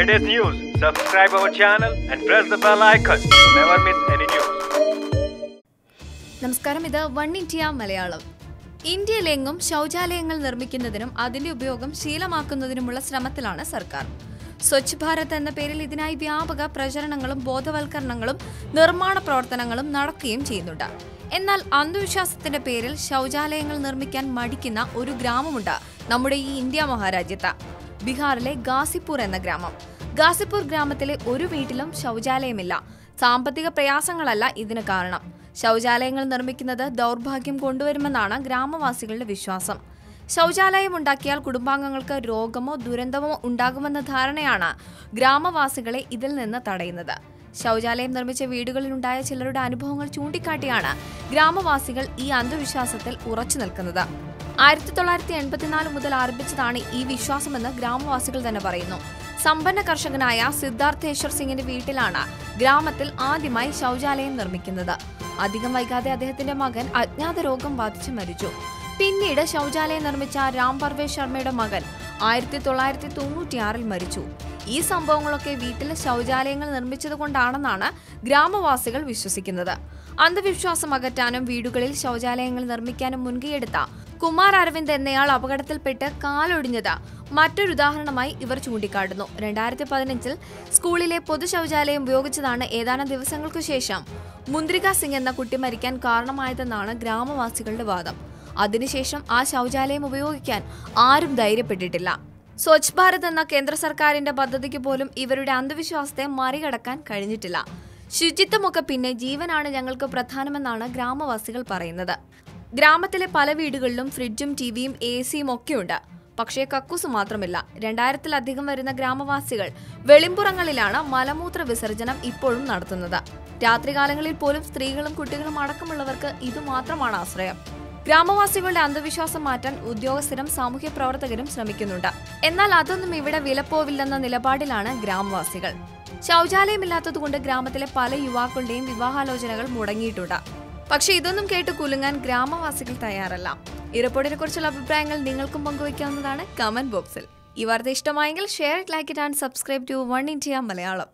Latest news, subscribe our channel and press the bell icon. Never miss any news. നമസ്കാരം ഇത് one India Malayalam. ഇന്ത്യയിലെങ്ങും ശൗചാലയങ്ങൾ നിർമ്മിക്കുന്നതിനും അതിന്റെ ഉപയോഗം ശീലമാക്കുന്നതിനുമുള്ള ശ്രമത്തിലാണ് സർക്കാർ. സ്വച്ഛ് ഭാരത് എന്ന പേരിൽ ഇതിനായി വ്യാപക പ്രചരണങ്ങളും ബോധവൽക്കരണങ്ങളും നിർമ്മാണ പ്രവർത്തനങ്ങളും നടക്കുകയും ചെയ്യുന്നുണ്ട്. എന്നാൽ അന്ധവിശ്വാസത്തിന്റെ പേരിൽ ശൗചാലയങ്ങൾ നിർമ്മിക്കാൻ മടിക്കുന്ന ഒരു ഗ്രാമമുണ്ട് നമ്മുടെ ഈ ഇന്ത്യ മഹാരാജ്യത്ത്. ബീഹാറിലെ ഗാസിപ്പൂർ എന്ന ഗ്രാമം. ഗാസിപ്പൂർ ഗ്രാമത്തിലെ ഒരു വീട്ടിലും ശൗചാലയമില്ല. സാമ്പത്തിക പ്രയാസങ്ങളല്ല ഇതിന് കാരണം. ശൗചാലയങ്ങൾ നിർമ്മിക്കുന്നത് ദൗർഭാഗ്യം കൊണ്ടുവരുമെന്നാണ് ഗ്രാമവാസികളുടെ വിശ്വാസം. ശൗചാലയം ഉണ്ടാക്കിയാൽ കുടുംബാംഗങ്ങൾക്ക് രോഗമോ ദുരന്തമോ ഉണ്ടാകുമെന്ന ധാരണയാണ് ഗ്രാമവാസികളെ ഇതിൽ നിന്ന് തടയുന്നത്. ശൗചാലയം നിർമ്മിച്ച വീടുകളിലുണ്ടായ ചിലരുടെ അനുഭവങ്ങൾ ചൂണ്ടിക്കാട്ടിയാണ് ഗ്രാമവാസികൾ ഈ അന്ധവിശ്വാസത്തിൽ ഉറച്ചു നിൽക്കുന്നത്. ആയിരത്തി തൊള്ളായിരത്തി എൺപത്തിനാല് മുതൽ ആരംഭിച്ചതാണ് ഈ വിശ്വാസമെന്ന് ഗ്രാമവാസികൾ തന്നെ പറയുന്നു. സമ്പന്ന കർഷകനായ സിദ്ധാർത്ഥേശ്വർ സിംഗിന്റെ വീട്ടിലാണ് ഗ്രാമത്തിൽ ആദ്യമായി ശൗചാലയം നിർമ്മിക്കുന്നത്. അധികം വൈകാതെ അദ്ദേഹത്തിന്റെ മകൻ അജ്ഞാത രോഗം ബാധിച്ച് മരിച്ചു. പിന്നീട് ശൗചാലയം നിർമ്മിച്ച രാം പർവേഷ് ശർമ്മയുടെ മകൻ ആയിരത്തി തൊള്ളായിരത്തി തൊണ്ണൂറ്റിയാറിൽ മരിച്ചു. ഈ സംഭവങ്ങളൊക്കെ വീട്ടിലെ ശൗചാലയങ്ങൾ നിർമ്മിച്ചതുകൊണ്ടാണെന്നാണ് ഗ്രാമവാസികൾ വിശ്വസിക്കുന്നത്. അന്ധവിശ്വാസം അകറ്റാനും വീടുകളിൽ ശൗചാലയങ്ങൾ നിർമ്മിക്കാനും മുൻകൈയെടുത്ത കുമാർ അരവിന്ദ് എന്നയാൾ അപകടത്തിൽപ്പെട്ട് കാലൊടിഞ്ഞത്. മറ്റൊരു ഉദാഹരണമായി ഇവർ ചൂണ്ടിക്കാട്ടുന്നു. രണ്ടായിരത്തി പതിനഞ്ചിൽ സ്കൂളിലെ പൊതു ശൗചാലയം ഉപയോഗിച്ചതാണ് ഏതാനും ദിവസങ്ങൾക്കു ശേഷം. മുന്ദ്രിക സിംഗ് എന്ന കുട്ടി മരിക്കാൻ കാരണമായതെന്നാണ് ഗ്രാമവാസികളുടെ വാദം. അതിനുശേഷം ആ ശൗചാലയം ഉപയോഗിക്കാൻ ആരും ധൈര്യപ്പെട്ടിട്ടില്ല. സ്വച്ഛ് ഭാരത് എന്ന കേന്ദ്ര സർക്കാരിന്റെ പദ്ധതിക്ക് പോലും ഇവരുടെ അന്ധവിശ്വാസത്തെ മറികടക്കാൻ കഴിഞ്ഞിട്ടില്ല. ശുചിത്വമൊക്കെ പിന്നെ ജീവനാണ് ഞങ്ങൾക്ക് പ്രധാനമെന്നാണ് ഗ്രാമവാസികൾ പറയുന്നത്. ഗ്രാമത്തിലെ പല വീടുകളിലും ഫ്രിഡ്ജും ടിവിയും എ സിയും ഒക്കെയുണ്ട്. പക്ഷേ കക്കൂസ് മാത്രമില്ല. രണ്ടായിരത്തിലധികം വരുന്ന ഗ്രാമവാസികൾ വെളിമ്പുറങ്ങളിലാണ് മലമൂത്ര വിസർജനം ഇപ്പോഴും നടത്തുന്നത്. രാത്രികാലങ്ങളിൽ പോലും സ്ത്രീകളും കുട്ടികളും അടക്കമുള്ളവർക്ക് ഇതുമാത്രമാണ് ആശ്രയം. ഗ്രാമവാസികളുടെ അന്ധവിശ്വാസം മാറ്റാൻ ഉദ്യോഗസ്ഥരും സാമൂഹ്യ പ്രവർത്തകരും ശ്രമിക്കുന്നുണ്ട്. എന്നാൽ അതൊന്നും ഇവിടെ വിലപ്പോവില്ലെന്ന നിലപാടിലാണ് ഗ്രാമവാസികൾ. ശൗചാലയമില്ലാത്തതുകൊണ്ട് ഗ്രാമത്തിലെ പല യുവാക്കളുടെയും വിവാഹാലോചനകൾ മുടങ്ങിയിട്ടുണ്ട്. പക്ഷേ ഇതൊന്നും കേട്ട് കുലുങ്ങാൻ ഗ്രാമവാസികൾ തയ്യാറല്ല. ഈ റിപ്പോർട്ടിനെ കുറിച്ചുള്ള അഭിപ്രായങ്ങൾ നിങ്ങൾക്കും പങ്കുവയ്ക്കാവുന്നതാണ് കമന്റ് ബോക്സിൽ. ഈ വാർത്ത ഇഷ്ടമായെങ്കിൽ share like it and subscribe to one India Malayalam.